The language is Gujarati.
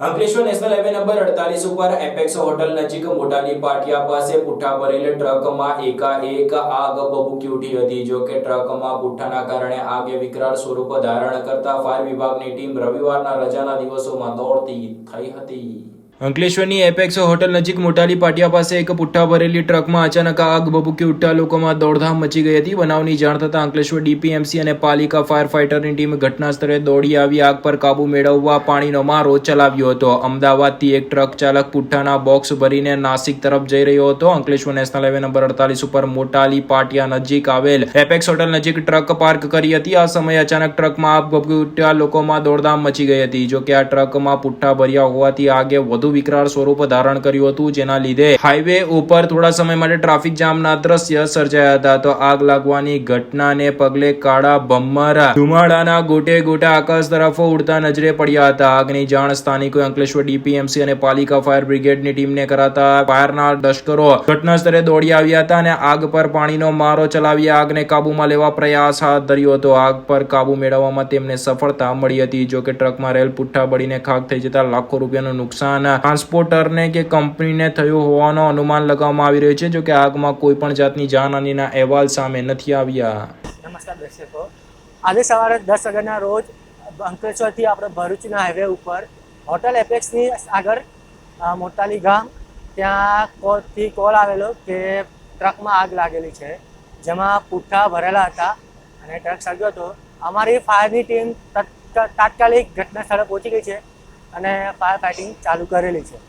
અંકલેશ્વર નેશનલ હાઈવે નંબર અડતાલીસ ઉપર એપેક્સ હોટલ નજીક મોટાની પાટિયા પાસે પુઠ્ઠા ભરેલ ટ્રકમાં એકાએક આગ ભભૂકી ઉઠી હતી. જો કે ટ્રકમાં પુઠ્ઠાના કારણે આગે વિકરાળ સ્વરૂપ ધારણ કરતા ફાયર વિભાગની ટીમ રવિવારના રજાના દિવસોમાં દોડતી થઈ હતી. અંકલેશ્વરની એપેક્સ હોટલ નજીક મોટાલી પાટિયા પાસે એક પુઠ્ઠા ભરેલી ટ્રકમાં અચાનક આગ ભભૂકી ઉઠતા લોકોમાં દોડધામ મચી ગઈ હતી. બનાવની જાણ થતાં અંકલેશ્વર ડીપીએમસી અને પાલિકા ફાયર ફાઇટરની ટીમ ઘટના સ્થળે દોડી આવી આગ પર કાબુ મેળવવા પાણીનો મારો ચલાવ્યો હતો. અમદાવાદથી એક ટ્રક ચાલક પુઠ્ઠાના બોક્સ ભરીને નાસિક તરફ જઈ રહ્યો હતો. અંકલેશ્વર નેશનલ હાઈવે નંબર અડતાલીસ ઉપર મોટાલી પાટિયા નજીક આવેલ એપેક્સ હોટલ નજીક ટ્રક પાર્ક કરી હતી. આ સમયે અચાનક ટ્રકમાં આગ ભભૂકી ઉઠતા લોકોમાં દોડધામ મચી ગઈ હતી. જોકે આ ટ્રકમાં પુઠ્ઠા ભર્યા હોવાથી આગે વધુ વિકરાળ સ્વરૂપ ધારણ કર્યું હતું, જેના લીધે હાઈવે ઉપર થોડા સમય માટે ટ્રાફિક જામના દ્રશ્ય સર્જાયા હતા. તો આગ લાગવાની ઘટનાને પગલે કાળા ભમ્મર ધુમાડાના ગોટે ગોટા આકાશ તરફ ઉડતા નજરે પડ્યા હતા. આગની જાણ સ્થાનિકો અંકલેશ્વર ડીપીએમસી અને પાલિકા ફાયર બ્રિગેડની ટીમને કરાતા ફાયરના લશ્કરો ઘટના સ્થળે દોડી આવ્યા હતા અને આગ પર પાણીનો મારો ચલાવી આગને કાબૂમાં લેવા પ્રયાસ હાથ ધર્યો હતો. આગ પર કાબુ મેળવવામાં તેમને સફળતા મળી હતી. જોકે ટ્રકમાં રેલ પુઠ્ઠા બળીને ખાક થઈ જતા લાખો રૂપિયાનું નુકસાન ટ્રાન્સપોર્ટરને કે કંપનીને થયું હોવાનો અનુમાન લગાવવામાં આવી રહ્યું છે, જો કે આગમાં કોઈ પણ જાતની જાનહાનીના અહેવાલ સામે નથી આવ્યા. નમસ્કાર દર્શકો. આજે સવારે દસ વાગ્યાના રોજ અંકલેશ્વરથી આપણે ભરૂચના હાઈવે ઉપર હોટલ એપેક્સની આગળ મોટાલી ગામ, ત્યાં કોલથી કોલ આવેલો કે ટ્રકમાં આગ લાગેલી છે, જેમાં પુઠ્ઠા ભરેલા હતા અને ટ્રક સળગ્યો હતો. અમારી ફાયરની ટીમ તત્ક- તાત્કાલિક ઘટના સ્થળે પહોંચી ગઈ છે. અને ફાયર ફાઇટિંગ ચાલુ કરેલી છે.